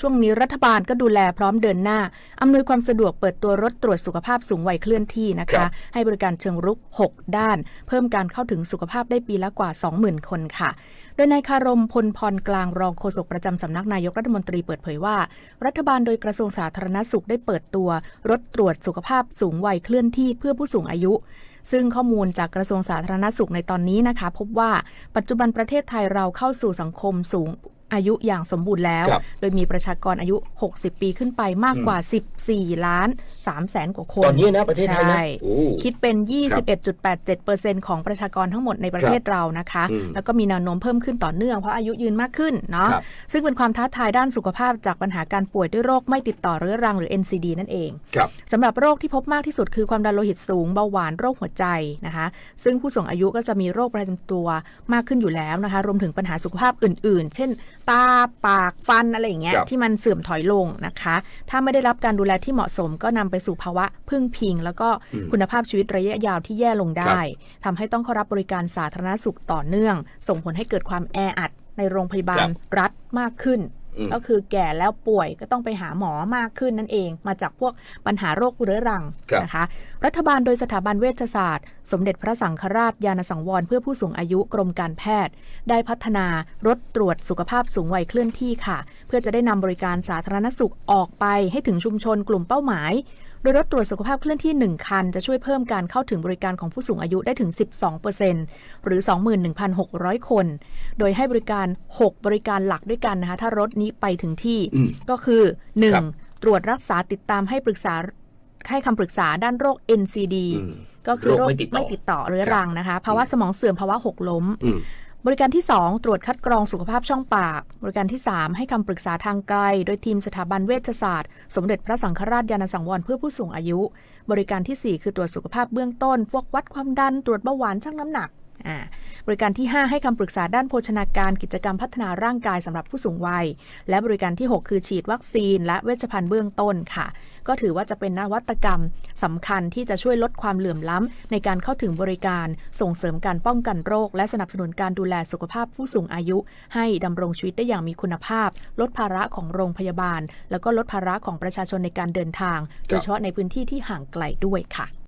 ช่วงนี้รัฐบาลก็ดูแลพร้อมเดินหน้า อำนวยความสะดวกเปิดตัวรถตรวจสุขภาพสูงวัยเคลื่อนที่นะครัคะบให้บริการเชิงรุก 6 ด้าน เพิ่มการเข้าถึงสุขภาพได้ปีละกว่า 20,000 คนค่ะ โดยนายคารมพลพรกลางรองโฆษกประจำสำนักนายกรัฐมนตรีเปิดเผยว่า รัฐบาลโดยกระทรวงสาธารณสุขได้เปิดตัว รถตรวจสุขภาพสูงวัยเคลื่อนที่เพื่อผู้สูงอายุซึ่งข้อมูลจากกระทรวงสาธารณสุขในตอนนี้นะคะ พบว่าปัจจุบันประเทศไทยเราเข้าสู่สังคมสูง อายุอย่างสมบูรณ์แล้ว ครับ โดยมีประชากรอายุ 60 ปีขึ้นไปมากกว่า 14 ล้าน3แสนกว่าคนตอนนี้นะประเทศไทยนะใช่ โอ้ คิดเป็น 21.87%ของประชากรทั้งหมดในประเทศเรานะคะ อืมแล้วก็มีแนวโน้มเพิ่มขึ้นต่อเนื่องเพราะอายุยืนมากขึ้นเนาะ ครับซึ่งเป็นความท้าทายด้านสุขภาพจากปัญหาการป่วยด้วยโรคไม่ติดต่อเรื้อรังหรือ NCD นั่นเอง ครับ สำหรับโรคที่พบมากที่สุดคือความดันโลหิตสูงเบาหวานโรคหัวใจนะคะ ซึ่งผู้สูงอายุก็จะมีโรคประจำตัวมากขึ้นอยู่แล้วนะคะ รวมถึงปัญหาสุขภาพอื่น ๆ เช่น ตาปากฟันอะไรอย่างเงี้ยครับ ที่มันเสื่อมถอยลงนะคะ ถ้าไม่ได้รับการดูแลที่เหมาะสมก็นำไปสู่ภาวะพึ่งพิง แล้วก็อืม คุณภาพชีวิตระยะยาวที่แย่ลงได้ครับทำให้ต้องเข้ารับบริการสาธารณสุขต่อเนื่อง ส่งผลให้เกิดความแออัดในโรงพยาบาครัลบ รัฐมากขึ้นอืม ก็คือแก่แล้วป่วยก็ต้องไปหาหมอมากขึ้นนั่นเอง มาจากพวกปัญหาโรคเรื้อรังครับนะคะ รัฐบาลโดยสถาบันเวชศาสตร์ สมเด็จพระสังฆราชยานสังวรเพื่อผู้สูงอายุกรมการแพทย์ ได้พัฒนารถตรวจสุขภาพสูงวัยเคลื่อนที่ค่ะ เพื่อจะได้นำบริการสาธารณสุขออกไปให้ถึงชุมชนกลุ่มเป้าหมาย โดยรถตรวจสุขภาพเคลื่อนที่ 1 คัน จะช่วยเพิ่มการเข้าถึงบริการของผู้สูงอายุได้ถึง 12%หรือ 21,600 คน โดยให้บริการ 6 บริการหลักด้วยกันนะคะ ถ้ารถนี้ไปถึงที่อืมก็คือครับ 1. ตรวจรักษาติดตามให้ปรึกษาให้คำปรึกษาด้านโรค NCD อืมก็คือโรคโรคไม่ติดต่อไม่ติดต่อเรื้อรังนะคะภาวะสมองเสื่อมภาวะหกล้มอืม บริการที่ 2 ตรวจคัดกรองสุขภาพช่องปาก บริการที่ 3 ให้คำปรึกษาทางไกล โดยทีมสถาบันเวชศาสตร์ สมเด็จพระสังฆราชยานสังวรเพื่อผู้สูงอายุ บริการทีสี่ 4 คือตรวจสุขภาพเบื้องต้น พวกวัดความดัน ตรวจเบาหวานชั่งน้ำหนัก บริการที่ 5 ให้คำปรึกษาด้านโภชนาการกิจกรรมพัฒนาร่างกายสำหรับผู้สูงวัย และบริการที่ 6 คือฉีดวัคซีน และเวชภัณฑ์เบื้องต้นค่ะ ก็ถือว่าจะเป็นนวัตกรรมสำคัญที่จะช่วยลดความเหลื่อมล้ำในการเข้าถึงบริการ ส่งเสริมการป้องกันโรค และสนับสนุนการดูแลสุขภาพผู้สูงอายุ ให้ดำรงชีวิตได้อย่างมีคุณภาพ ลดภาระของโรงพยาบาล แล้วก็ลดภาระของประชาชนในการเดินทาง โดยเฉพาะในพื้นที่ที่ห่างไกลด้วยค่ะ